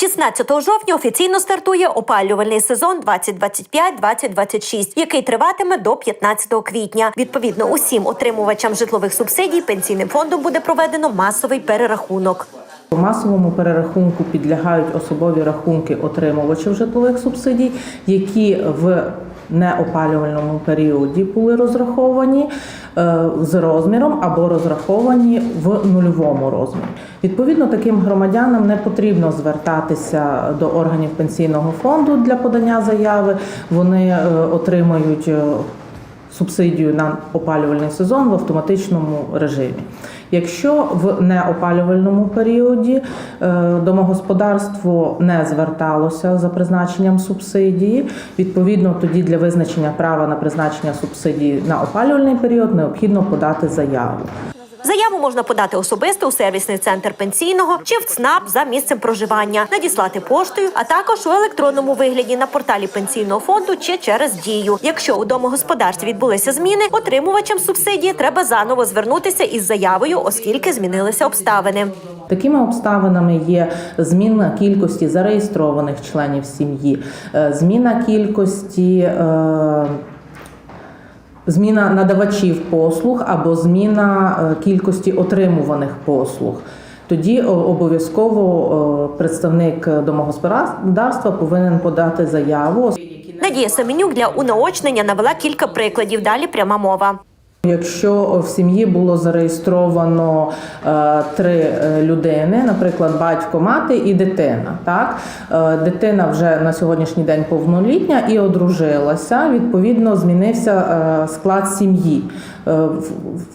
16 жовтня офіційно стартує опалювальний сезон 2025-2026, який триватиме до 15 квітня. Відповідно, усім отримувачам житлових субсидій пенсійним фондом буде проведено масовий перерахунок. Масовому перерахунку підлягають особові рахунки отримувачів житлових субсидій, які в неопалювальному періоді були розраховані е, з розміром або розраховані в нульовому розмірі. Відповідно, таким громадянам не потрібно звертатися до органів пенсійного фонду для подання заяви. Вони е, отримають е, субсидію на опалювальний сезон в автоматичному режимі. Якщо в неопалювальному періоді е, домогосподарство не зверталося за призначенням субсидії, відповідно тоді для визначення права на призначення субсидії на опалювальний період необхідно подати заяву. Заяву можна подати особисто у сервісний центр пенсійного чи в ЦНАП за місцем проживання, надіслати поштою, а також у електронному вигляді на порталі пенсійного фонду чи через дію. Якщо у домогосподарстві відбулися зміни, отримувачам субсидії треба заново звернутися із заявою, оскільки змінилися обставини. Такими обставинами є зміна кількості зареєстрованих членів сім'ї, е, зміна кількості. е, Зміна надавачів послуг або зміна е, кількості отримуваних послуг. Тоді обов'язково е, представник домогосподарства повинен подати заяву. Надія Семенюк для унаочнення навела кілька прикладів. Далі пряма мова. Якщо в сім'ї було зареєстровано е, три е, людини, наприклад, батько, мати і дитина, так Е, дитина вже на сьогоднішній день повнолітня і одружилася. Відповідно, змінився е, склад сім'ї. Е, в,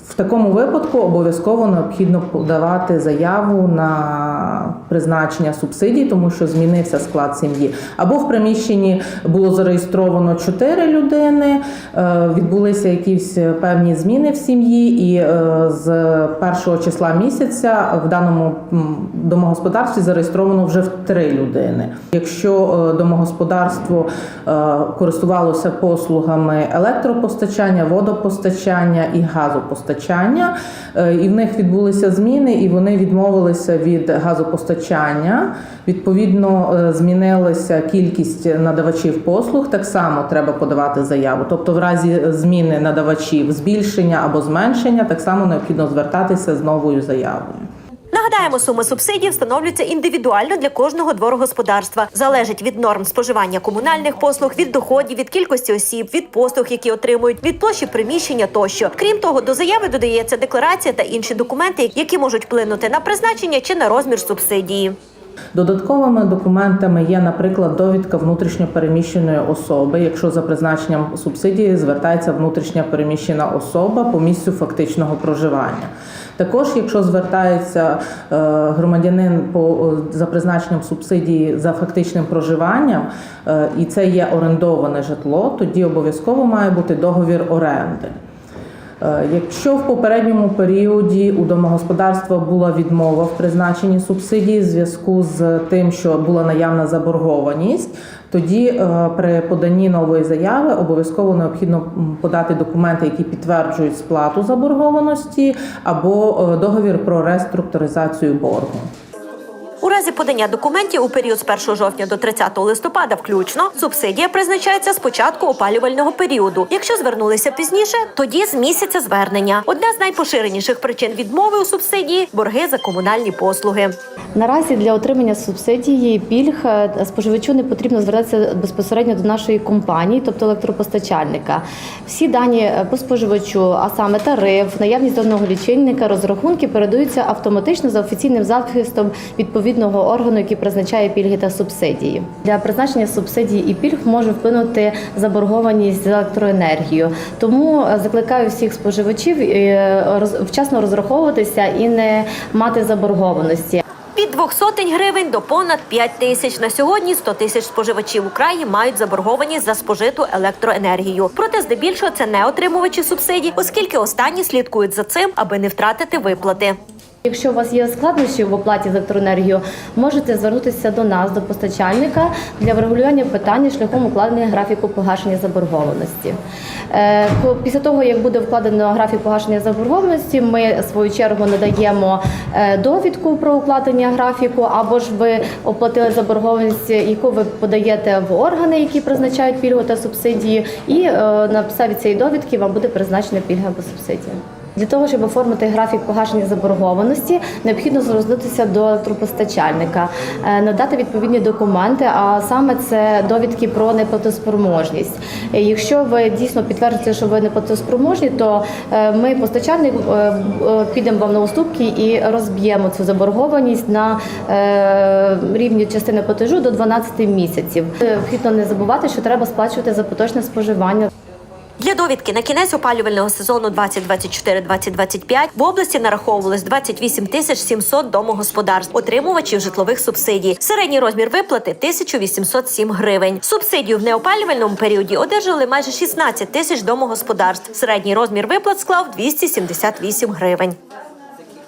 в такому випадку обов'язково необхідно подавати заяву на призначення субсидій, тому що змінився склад сім'ї. Або в приміщенні було зареєстровано чотири людини, е, відбулися якісь певні зміни в сім'ї, і е, з першого числа місяця в даному домогосподарстві зареєстровано вже в три людини. Якщо е, домогосподарство е, користувалося послугами електропостачання, водопостачання і газопостачання, і в них відбулися зміни, і вони відмовилися від газопостачання. Відповідно, змінилася кількість надавачів послуг. Так само треба подавати заяву. Тобто, в разі зміни надавачів, збільшення або зменшення, так само необхідно звертатися з новою заявою. Нагадаємо, сума субсидій встановлюється індивідуально для кожного дворогосподарства. Залежить від норм споживання комунальних послуг, від доходів, від кількості осіб, від послуг, які отримують, від площі приміщення тощо. Крім того, до заяви додається декларація та інші документи, які можуть вплинути на призначення чи на розмір субсидії. Додатковими документами є, наприклад, довідка внутрішньопереміщеної особи, якщо за призначенням субсидії звертається внутрішня переміщена особа по місцю фактичного проживання. Також, якщо звертається е, громадянин по за призначенням субсидії за фактичним проживанням, е, і це є орендоване житло, тоді обов'язково має бути договір оренди. Е, Якщо в попередньому періоді у домогосподарства була відмова в призначенні субсидії в зв'язку з тим, що була наявна заборгованість, тоді е, при поданні нової заяви обов'язково необхідно подати документи, які підтверджують сплату заборгованості, або е, договір про реструктуризацію боргу. Разі подання документів у період з 1 жовтня до 30 листопада включно субсидія призначається з початку опалювального періоду. Якщо звернулися пізніше, тоді з місяця звернення. Одна з найпоширеніших причин відмови у субсидії борги за комунальні послуги. Наразі для отримання субсидії пільг е, споживачу не потрібно звертатися безпосередньо до нашої компанії, тобто електропостачальника. Всі дані е, по споживачу, а саме тариф, наявність даного лічильника, розрахунки передаються автоматично за офіційним захистом відповідного органу, який призначає пільги та субсидії. Для призначення субсидій і пільг може вплинути заборгованість за електроенергію. Тому е, закликаю всіх споживачів е, вчасно розраховуватися і не мати заборгованості. Від 200 сотень гривень до понад 5 тисяч. На сьогодні 100 тисяч споживачів у мають заборгованість за спожиту електроенергію. Проте здебільшого це не отримувачі субсидій, оскільки останні слідкують за цим, аби не втратити виплати. Якщо у вас є складнощі в оплаті за електроенергію, можете звернутися до нас, до постачальника, для врегулювання питання шляхом укладення графіку погашення заборгованості. Е, Після того, як буде вкладено графік погашення заборгованості, ми в свою чергу надаємо е, довідку про укладення графіку, або ж ви оплатили заборгованість, яку ви подаєте в органи, які призначають пільгу та субсидії, і е, на підставі цієї довідки вам буде призначена пільга або субсидія. Для того, щоб оформити графік погашення заборгованості, необхідно звернутися до електропостачальника, е, надати відповідні документи, а саме це довідки про неплатоспроможність. Е, Якщо ви дійсно підтвердите, що ви неплатоспроможні, то е, ми, постачальник, підемо вам на уступки і розб'ємо цю заборгованість на рівні частини платежу до 12 місяців. Необхідно не забувати, що треба сплачувати за поточне споживання. Для довідки на кінець опалювального сезону 2024-2025 в області нараховувалось 28 тисяч 700 домогосподарств, отримувачів житлових субсидій. Середній розмір виплати 1807 гривень. Субсидію в неопалювальному періоді одержали майже 16 тисяч домогосподарств. Середній розмір виплат склав 278 гривень.